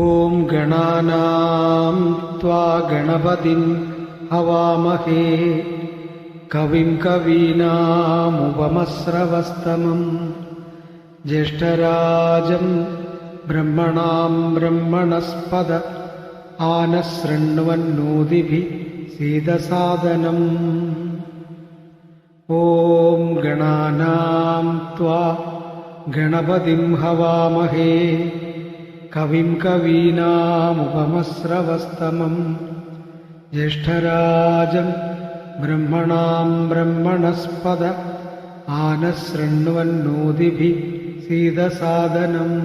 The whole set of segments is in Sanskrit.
ॐ गणानां त्वा गणपतिं हवामहे। कविं कवीनामुपमस्रवस्तमम् ज्येष्ठराजं ब्रह्मणां ब्रह्मणस्पद आनशृण्वन्नोदिभिः सीदसादनम् ॐ गणानां त्वा गणपतिं हवामहे कविं कवीनामुपमस्रवस्तमम् ज्येष्ठराजं ब्रह्मणां ब्रह्मणस्पद आनशृण्वन्नोदिभिः सीदसादनम्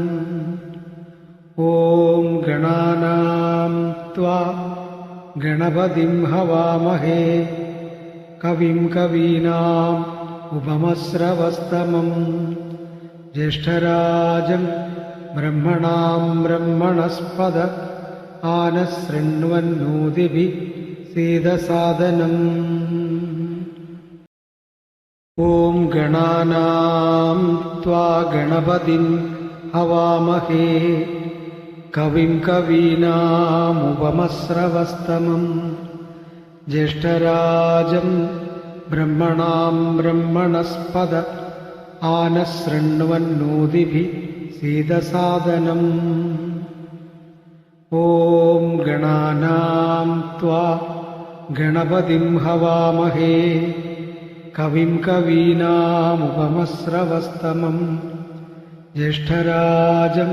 ॐ गणानां त्वा गणपतिं हवामहे कविं कवीनाम् उपमस्रवस्तमम् ज्येष्ठराजं ब्रह्मणां ब्रह्मणस्पद आनशृण्वन्नोदिभिः सीदसादनम् ॐ गणानां त्वा गणपतिं हवामहे। कविं कवीनामुपमस्रवस्तमम्। ज्येष्ठराजं ब्रह्मणां ब्रह्मणस्पद आनशृण्वन्नोदिभिः सीदसादनम् ॐ गणानां त्वा गणपतिं हवामहे। कविं कवीनामुपमस्रवस्तमम्। ज्येष्ठराजं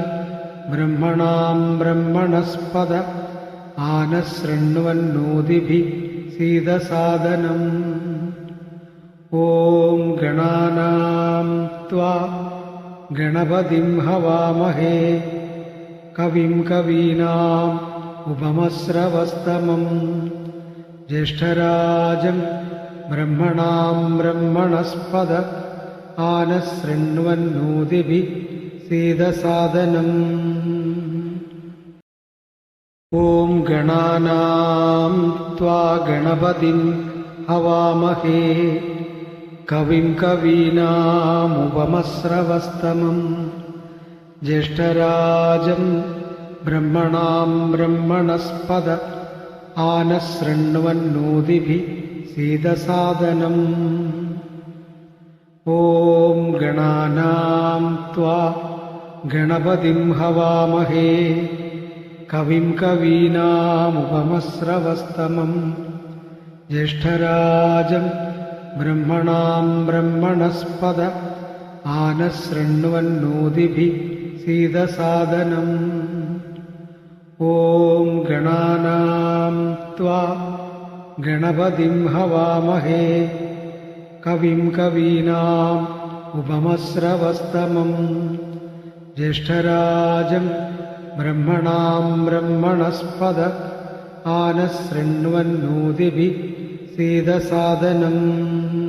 ब्रह्मणां ब्रह्मणस्पद आनशृण्वन्नोदिभिः सीदसादनम् ॐ गणानां त्वा गणपतिं हवामहे। कविं कवीनाम् उपमस्रवस्तमम्। ज्येष्ठराजं ब्रह्मणां ब्रह्मणस्पद आनशृण्वन्नोदिभिः सीदसादनम्। ॐ गणानां त्वा गणपतिं हवामहे कविं कवीनामुपमस्रवस्तमम् ज्येष्ठराजं ब्रह्मणां ब्रह्मणस्पद आनशृण्वन्नोदिभिः सीदसादनम् ॐ गणानां त्वा गणपतिं हवामहे कविं कवीनामुपमस्रवस्तमम् ज्येष्ठराजं ब्रह्मणां ब्रह्मणस्पद आनशृण्वन्नोदिभिः सीदसादनम्। ॐ गणानां त्वा गणपतिं हवामहे। कविं कवीनाम् उपमस्रवस्तमम्। ज्येष्ठराजं ब्रह्मणां ब्रह्मणस्पद आनशृण्वन्नोदिभिः सीदसादनम्